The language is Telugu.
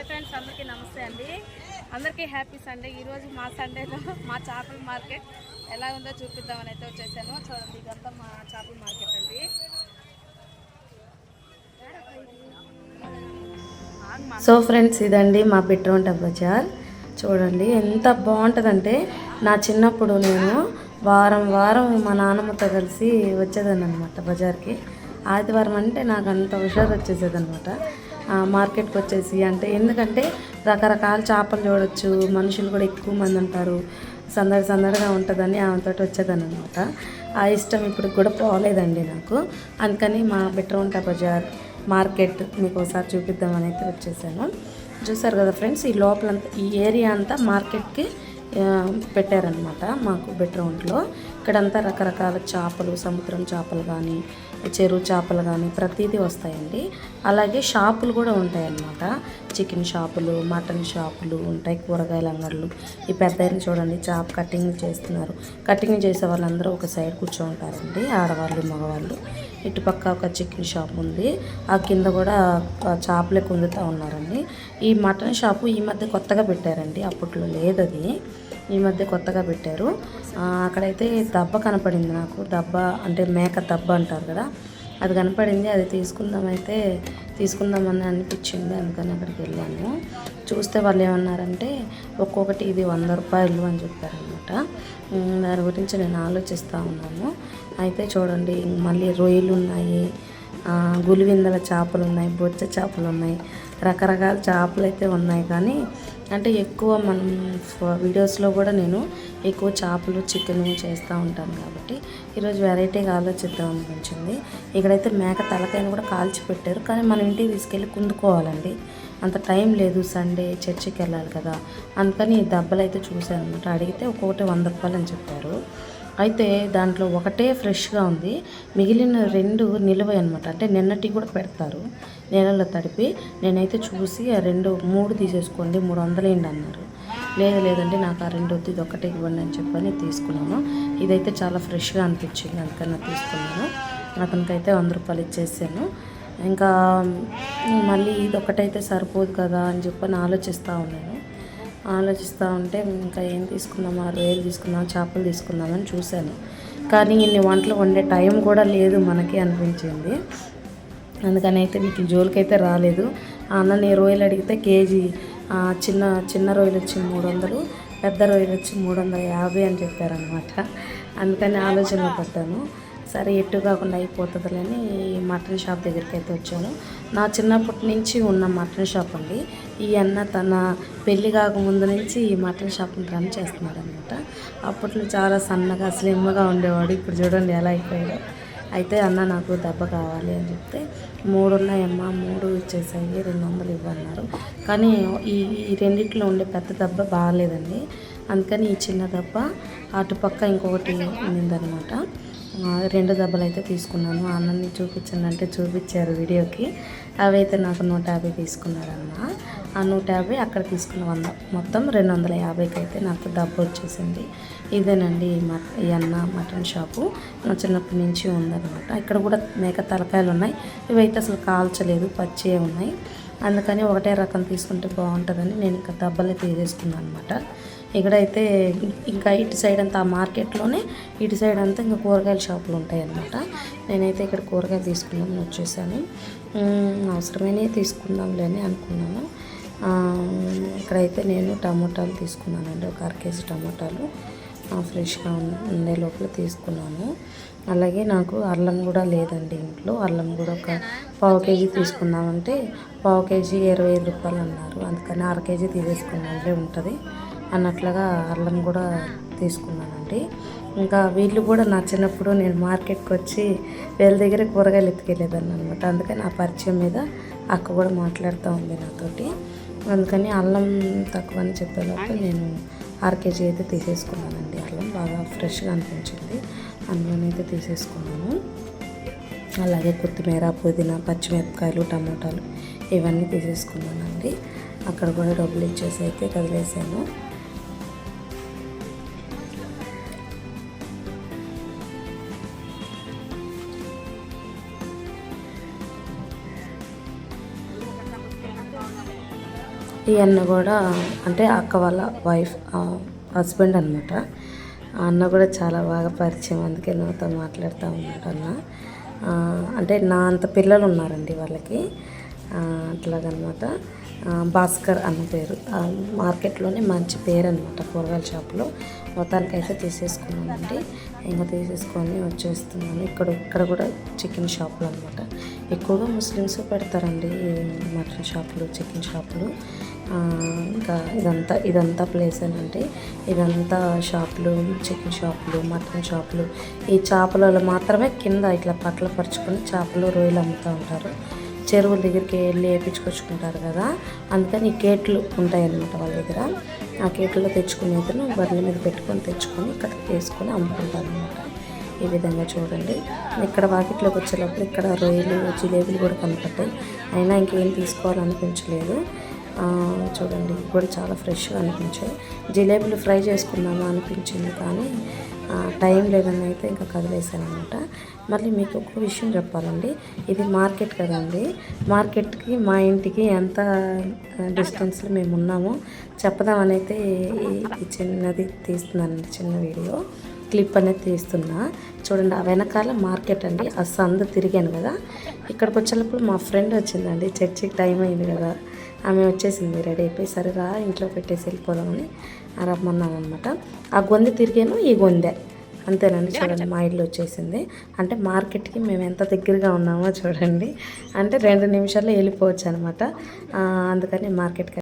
హాయ్ ఫ్రెండ్స్ అందరికీ నమస్తే అండి. అందరికీ హ్యాపీ సండే. ఈరోజు మా సండేలో మా చేపల మార్కెట్ ఎలా ఉందో చూపిద్దామని అయితే వచ్చేసాను. చూడండి ఇదంతా మా చేపల మార్కెట్ అండి. సో ఫ్రెండ్స్ ఇదండి మా పెట్రోంట బజార్ చూడండి ఎంత బాగుంటుందంటే నా చిన్నప్పుడు నేను వారం వారం మా నాన్నమ్మతో కలిసి వచ్చేదాన్ని అనమాట బజార్కి. ఆదివారం అంటే నాకు అంత హుషారు వచ్చేసేదనమాట మార్కెట్కి వచ్చేసి అంటే ఎందుకంటే రకరకాల చేపలు చూడొచ్చు మనుషులు కూడా ఎక్కువ మంది ఉంటారు. సందడి సందడిగా ఉంటుందని ఆమెతో వచ్చేదాన్ని అనమాట ఆ ఇష్టం ఇప్పుడు కూడా పోలేదండి నాకు. అందుకని మా బెట్రోంట బజార్ మార్కెట్ మీకు ఒకసారి చూపిద్దామని అయితే వచ్చేసాను. చూసారు కదా ఫ్రెండ్స్ ఈ లోపలంతా ఈ ఏరియా అంతా మార్కెట్కి పెట్టారనమాట మాకు బెడ్రౌండ్లో ఇక్కడంతా రకరకాల చేపలు సముద్రం చేపలు కానీ చెరువు చేపలు కానీ ప్రతిదీ వస్తాయండి. అలాగే షాపులు కూడా ఉంటాయన్నమాట. చికెన్ షాపులు మటన్ షాపులు ఉంటాయి కూరగాయల అంగళ్ళు ఈ పెద్ద చూడండి చేప కటింగ్ చేస్తున్నారు. కటింగ్ చేసే వాళ్ళందరూ ఒక సైడ్ కూర్చోంటారండి ఆడవాళ్ళు మగవాళ్ళు. ఇటుపక్క ఒక చికెన్ షాప్ ఉంది. ఆ కింద కూడా చేపలే కుందుతూ ఉన్నారండి. ఈ మటన్ షాపు ఈ మధ్య కొత్తగా పెట్టారండి. అప్పట్లో లేదు అది ఈ మధ్య కొత్తగా పెట్టారు. అక్కడైతే దబ్బ కనపడింది నాకు. దబ్బ అంటే మేక దబ్బ అంటారు కదా. అది కనపడింది. అది తీసుకుందామైతే తీసుకుందామని అనిపించింది. అందుకని అక్కడికి వెళ్ళాను. చూస్తే వాళ్ళు ఏమన్నారంటే ఒక్కొక్కటి ఇది వంద రూపాయలు అని చెప్పారనమాట దాని గురించి నేను ఆలోచిస్తూ ఉన్నాను. అయితే చూడండి మళ్ళీ రొయ్యలు ఉన్నాయి గులివిందల చేపలు ఉన్నాయి బొచ్చ చేపలు ఉన్నాయి రకరకాల చేపలు అయితే ఉన్నాయి. కానీ అంటే ఎక్కువ మనం వీడియోస్లో కూడా నేను ఎక్కువ చేపలు చికెన్ చేస్తూ ఉంటాను కాబట్టి ఈరోజు వెరైటీగా ఆలోచిద్దాం అనిపించింది. ఇక్కడైతే మేక తలకాయను కూడా కాల్చి పెట్టారు. కానీ మన ఇంటికి తీసుకెళ్ళి కుందుకోవాలండి. అంత టైం లేదు సండే చర్చికి వెళ్ళాలి కదా. అందుకని దెబ్బలు అయితే చూశాను అనమాట అడిగితే ఒక్కొక్కటి వంద రూపాయలు అని చెప్పారు. అయితే దాంట్లో ఒకటే ఫ్రెష్గా ఉంది. మిగిలిన రెండు నిలువ అనమాట అంటే నిన్నటి కూడా పెడతారు. నీళ్ళలో తడిపి నేనైతే చూసి ఆ రెండు మూడు తీసేసుకోండి మూడు వందలు ఏంటి అన్నారు. లేదు లేదండి నాకు ఆ రెండు వద్దు ఇది ఒకటే ఇవ్వండి అని చెప్పని తీసుకున్నాను. ఇదైతే చాలా ఫ్రెష్గా అనిపించింది అందుకని నేను తీసుకున్నాను. అతనికైతే వంద రూపాయలు ఇచ్చేసాను. ఇంకా మళ్ళీ ఇది ఒకటైతే సరిపోదు కదా అని చెప్పని ఆలోచిస్తూ ఉన్నాను. ఆలోచిస్తూ ఉంటే ఇంకా ఏం తీసుకుందామా రొయ్యలు తీసుకుందాం చేపలు తీసుకుందామని చూశాను. కానీ ఇన్ని వంటలు వండే టైం కూడా లేదు మనకి అనిపించింది. అందుకని అయితే మీకు జోలికైతే రాలేదు. ఆ అన్న నేను రొయ్యలు అడిగితే కేజీ చిన్న చిన్న రొయ్యలు వచ్చి మూడు వందలు పెద్ద రొయ్యలు వచ్చి మూడు వందల యాభై అని చెప్పారనమాట అందుకని ఆలోచనలో పడ్డాను. సరే ఎటు కాకుండా అయిపోతుందని ఈ మటన్ షాప్ దగ్గరికి అయితే వచ్చాను. నా చిన్నప్పటి నుంచి ఉన్న మటన్ షాప్ అండి. ఈ అన్న తన పెళ్ళి కాకముందు నుంచి ఈ మటన్ షాప్ని రన్ చేస్తున్నాడు అనమాట అప్పట్లో చాలా సన్నగా స్లిమ్గా ఉండేవాడు. ఇప్పుడు చూడండి ఎలా అయిపోయాడో. అయితే అన్న నాకు దెబ్బ కావాలి అని చెప్తే మూడు ఉన్నాయమ్మా మూడు ఇచ్చేసాయి రెండు వందలు ఇవ్వన్నారు. కానీ ఈ ఈ రెండిట్లో ఉండే పెద్ద దెబ్బ బాగాలేదండి. అందుకని ఈ చిన్న దెబ్బ అటుపక్క ఇంకొకటి ఉందన్నమాట రెండు దెబ్బలు అయితే తీసుకున్నాను. అన్నని చూపించండి అంటే చూపించారు వీడియోకి. అవి అయితే నాకు నూట యాభై తీసుకున్నారన్న. ఆ నూట యాభై అక్కడ తీసుకున్న వంద మొత్తం రెండు వందల యాభైకి అయితే నాకు డబ్బు వచ్చేసింది. ఇదేనండి ఈ మట ఈ అన్న మటన్ షాపు. నా చిన్నప్పటి నుంచి ఉందన్నమాట. ఇక్కడ కూడా మేక తలకాయలు ఉన్నాయి. ఇవైతే అసలు కాల్చలేదు పచ్చే ఉన్నాయి. అందుకని ఒకటే రకం తీసుకుంటే బాగుంటుందని నేను ఇంకా దెబ్బలే తీసేసుకున్నాను అనమాట ఇక్కడైతే ఇంకా ఇటు సైడ్ అంతా ఆ మార్కెట్లోనే ఇటు సైడ్ అంతా ఇంకా కూరగాయల షాపులు ఉంటాయి అన్నమాట నేనైతే ఇక్కడ కూరగాయలు తీసుకుందామని వచ్చేసాను. అవసరమైనవి తీసుకుందాంలే అని అనుకున్నాను. ఇక్కడైతే నేను టమోటాలు తీసుకున్నానండి ఒక అర కేజీ టమోటాలు. ఫ్రెష్గా ఉండే లోపల తీసుకున్నాను. అలాగే నాకు అల్లం కూడా లేదండి ఇంట్లో. అల్లం కూడా ఒక పావు కేజీ తీసుకుందామంటే పావు కేజీ ఇరవై ఐదు రూపాయలు అన్నారు. అందుకని అర కేజీ తీసేసుకున్నాంలే ఉంటుంది. అన్నట్లుగా అల్లం కూడా తీసుకున్నానండి. ఇంకా వీళ్ళు కూడా నా చిన్నప్పుడు నేను మార్కెట్కి వచ్చి వీళ్ళ దగ్గర కూరగాయలు ఎత్తుకెళ్ళేదాన్ని అనమాట అందుకని ఆ పరిచయం మీద అక్క కూడా మాట్లాడుతూ ఉంది నాతోటి. అందుకని అల్లం తక్కువ అని చెప్పేలోపు నేను ఆర్కేజీ అయితే తీసేసుకున్నానండి. అల్లం బాగా ఫ్రెష్గా అనిపించింది. అందులోనైతే తీసేసుకున్నాను. అలాగే కొత్తిమీర పుదీనా పచ్చిమిరపకాయలు టమాటాలు ఇవన్నీ తీసేసుకున్నానండి. అక్కడ కూడా డబ్బులు ఇచ్చేసి అయితే కదిలేసాను. ఈ అన్న కూడా అంటే అక్క వాళ్ళ వైఫ్ హస్బెండ్ అనమాట ఆ అన్న కూడా చాలా బాగా పరిచయం అందుకే నాతో మాట్లాడుతూ ఉన్నాడు అన్న. అంటే నా అంత పిల్లలు ఉన్నారండి వాళ్ళకి. అట్లాగనమాట. భాస్కర్ అన్న పేరు. మార్కెట్లోనే మంచి పేరు అనమాట కూరగాయల షాప్లో. మొత్తానికి అయితే తీసేసుకున్నానండి ఇంకా తీసేసుకొని వచ్చేస్తున్నాను. ఇక్కడ ఇక్కడ కూడా చికెన్ షాపులు అనమాట ఎక్కువగా ముస్లిమ్స్ పెడతారండి మటన్ షాపులు చికెన్ షాపులు. ఇంకా ఇదంతా ఇదంతా ప్లేస్ అంటే ఇదంతా షాపులు చికెన్ షాపులు మటన్ షాపులు ఈ చేపలలో మాత్రమే కింద ఇట్లా పట్ల పరుచుకొని చేపలు రొయ్యలు అమ్ముతూ ఉంటారు. చెరువుల దగ్గరికి వెళ్ళి వేయించుకొచ్చుకుంటారు కదా అందుకని ఈ కేట్లు ఉంటాయన్నమాట వాళ్ళ దగ్గర. ఆ కేట్లలో తెచ్చుకునేది బర్రెల మీద పెట్టుకొని తెచ్చుకొని ఇక్కడ వేసుకొని అమ్ముకుంటారు అనమాట ఈ విధంగా చూడండి. ఇక్కడ వాకిట్లోకి వచ్చేటప్పుడు ఇక్కడ రొయ్యలు జిలేబీలు కూడా కనపడ్డాయి అయినా ఇంకేం తీసుకోవాలనిపించలేదు. చూడండి కూడా చాలా ఫ్రెష్గా అనిపించాయి. జిలేబీలు ఫ్రై చేసుకుందామా అనిపించింది కానీ టైం లేదని అయితే ఇంకా కదిలేసాను అనమాట మళ్ళీ మీకు ఒక విషయం చెప్పాలండి. ఇది మార్కెట్ కదండి. మార్కెట్కి మా ఇంటికి ఎంత డిస్టెన్స్లో మేము ఉన్నామో చెప్పదామని అయితే ఈ చిన్నది తీస్తున్నానండి చిన్న వీడియో. క్లిప్ అనేది తీస్తున్నా. చూడండి ఆ వెనకాల మార్కెట్ అండి. ఆ సందు తిరిగాను కదా. ఇక్కడికి వచ్చేటప్పుడు మా ఫ్రెండ్ వచ్చిందండి. చర్చికి టైం అయింది కదా. ఆమె వచ్చేసింది రెడీ అయిపోయి సరిగా ఇంట్లో పెట్టేసి వెళ్ళిపోదామని రమ్మన్నామన్నమాట ఆ గొంతు తిరిగాను ఈ గొందె అంతేనండి చూడండి మా ఇల్లు వచ్చేసింది. అంటే మార్కెట్కి మేము ఎంత దగ్గరగా ఉన్నామో చూడండి. అంటే రెండు నిమిషాల్లో వెళ్ళిపోవచ్చు అనమాట అందుకని మార్కెట్కి